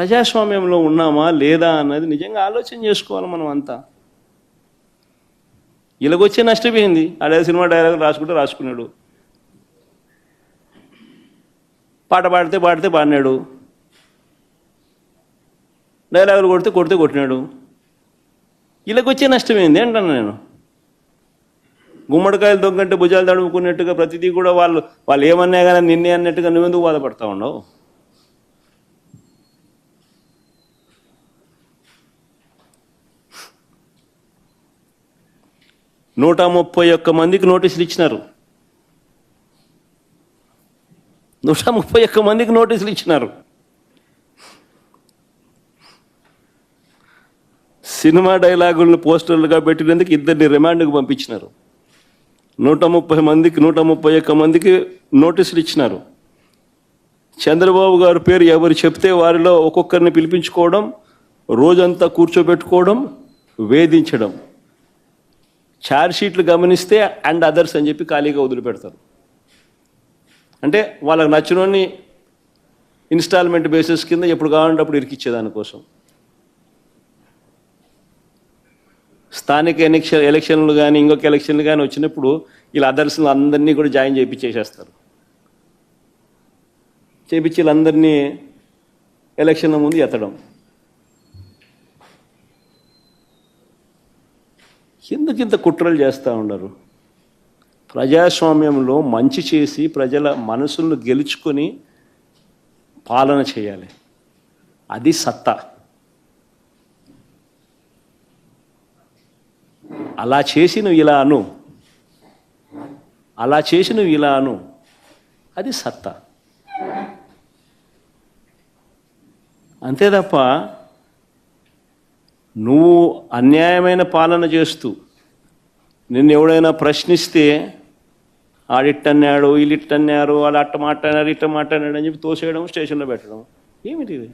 ప్రజాస్వామ్యంలో ఉన్నామా లేదా అన్నది నిజంగా ఆలోచన చేసుకోవాలి మనం అంతా. ఇలాగొచ్చే నష్టపోయింది అదే సినిమా డైలాగ్ రాసుకుంటే రాసుకున్నాడు. పాట పాడితే పాడితే పాడినాడు. డైలాగులు కొడితే కొడితే కొట్టినాడు. ఇలాగొచ్చే నష్టమైంది ఏంటన్నా నేను. గుమ్మడికాయలు దొంగంటే భుజాలు తడుముకున్నట్టుగా ప్రతిదీ కూడా వాళ్ళు వాళ్ళు ఏమన్నా కానీ నిన్నే అన్నట్టుగా నువ్వెందుకు బాధపడతా ఉండవు నూట ముప్పై ఒక్క మందికి నోటీసులు ఇచ్చినారు. నూట ముప్పై ఒక్క మందికి నోటీసులు ఇచ్చినారు. సినిమా డైలాగులను పోస్టర్లుగా పెట్టినందుకు ఇద్దరిని రిమాండ్కి పంపించినారు. నూట ముప్పై మందికి నూట ముప్పై ఒక్క మందికి నోటీసులు ఇచ్చినారు. చంద్రబాబు గారి పేరు ఎవరు చెప్తే వారిలో ఒక్కొక్కరిని పిలిపించుకోవడం రోజంతా కూర్చోబెట్టుకోవడం వేధించడం. ఛార్జ్ షీట్లు గమనిస్తే అండ్ అదర్స్ అని చెప్పి ఖాళీగా వదిలిపెడతారు. అంటే వాళ్ళకి నచ్చినోని ఇన్స్టాల్మెంట్ బేసిస్ కింద ఎప్పుడు కావాలంటే అప్పుడు ఇరికిచ్చేదానికోసం స్థానిక ఎలక్షన్ ఎలక్షన్లు కానీ ఇంకొక ఎలక్షన్లు కానీ వచ్చినప్పుడు వీళ్ళ అదర్స్ని అందరినీ కూడా జాయిన్ చేయించేసేస్తారు చేయించి వీళ్ళందరినీ ఎలక్షన్ల ముందు ఎత్తడం. ఎందుకు ఇంత కుట్రలు చేస్తూ ఉన్నారు? ప్రజాస్వామ్యంలో మంచి చేసి ప్రజల మనసులను గెలుచుకొని పాలన చేయాలి. అది సత్తా. అలా చేసి నువ్వు ఇలా అను. అలా చేసి నువ్వు ఇలా అను. అది సత్తా. అంతే తప్ప నువ్వు అన్యాయమైన పాలన చేస్తూ నిన్ను ఎవడైనా ప్రశ్నిస్తే ఆడిట్టన్నాడు వీళ్ళిట్టన్నారు వాళ్ళు అట్ట మాట్లాడారు ఇట్ట మాట్లాడాడు అని చెప్పి తోసేయడం స్టేషన్లో పెట్టడం. ఏమిటి ఇది